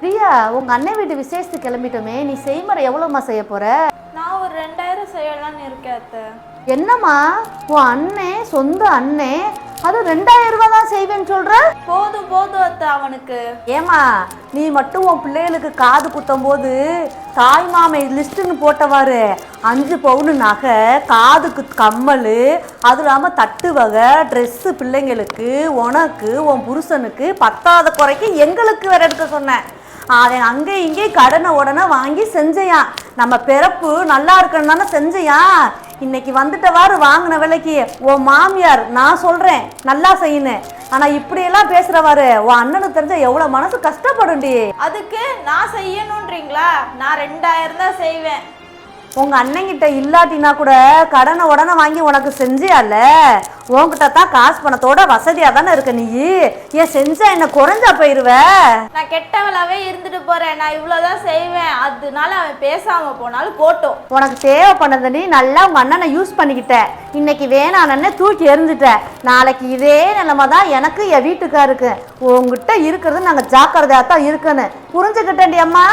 பிரியா உங்க அண்ணன் வீட்டு விசேஷத்துக்கு கிளம்பிட்டோமே. நீ செய்முறை எவ்வளோம்மா செய்ய போற? நான் ஒரு ரெண்டாயிரம் செய்யலாம்னு இருக்கேன் அத்தை. என்னம்மா? உன் அண்ணே சொந்த அண்ணே அது ரெண்டாயிரம் ரூபாய் தான் செய்வேன்னு சொல்ற? போதும் போதும் அத்தை அவனுக்கு. ஏமா நீ மட்டும் உன் பிள்ளைகளுக்கு காது குத்தும் போது தாய் மாமை லிஸ்ட்டுன்னு போட்டவாரு அஞ்சு பவுனு நகை காதுக்கு கம்மல் அது இல்லாமல் தட்டு வகை ட்ரெஸ்ஸு பிள்ளைங்களுக்கு உனக்கு உன் புருஷனுக்கு பத்தாத குறைக்கு எங்களுக்கு வேற எடுக்க சொன்னேன். அவன் அங்கே இங்கே கடனை உடனே வாங்கி செஞ்சையான் நம்ம பிறப்பு நல்லா இருக்கணும் தானே செஞ்சையான் இன்னைக்கு வந்துட்டவாறு வாங்கின விலைக்கு உன் மாமியார் நான் சொல்கிறேன் நல்லா செய்யணும் இப்படி இப்படியெல்லாம் பேசுறவாரு உன் அண்ணனுக்கு தெரிஞ்ச எவ்வளவு மனசு கஷ்டப்படும்டி. அதுக்கு நான் செய்யணும்ன்றீங்களா நான் ரெண்டாயிரம் தான் செய்வேன். உங்கள் அண்ணங்கிட்ட இல்லாட்டினா கூட கடனை உடனே வாங்கி உனக்கு செஞ்சியால? உன்கிட்ட தான் காசு பணத்தோட வசதியாக தானே இருக்க நீ? ஏன் செஞ்சா என்ன குறைஞ்சா போயிருவ? நான் கெட்டவளாவே இருந்துட்டு போறேன். நான் இவ்வளவுதான் செய்வேன். அதனால அவன் பேசாம போனாலும் போட்டோம். உனக்கு தேவைப்பட்டதை நீ நல்லா உங்கள் அண்ணனை யூஸ் பண்ணிக்கிட்ட. இன்னைக்கு வேணானே தூக்கி எறிஞ்சிட்ட. நாளைக்கு இதே நிலைமை தான் எனக்கு என் வீட்டுக்காருக்கு. உங்ககிட்ட இருக்கிறது நாங்கள் ஜாக்கிரதையாக தான் இருக்குன்னு புரிஞ்சுக்கிட்டேன்டி அம்மா?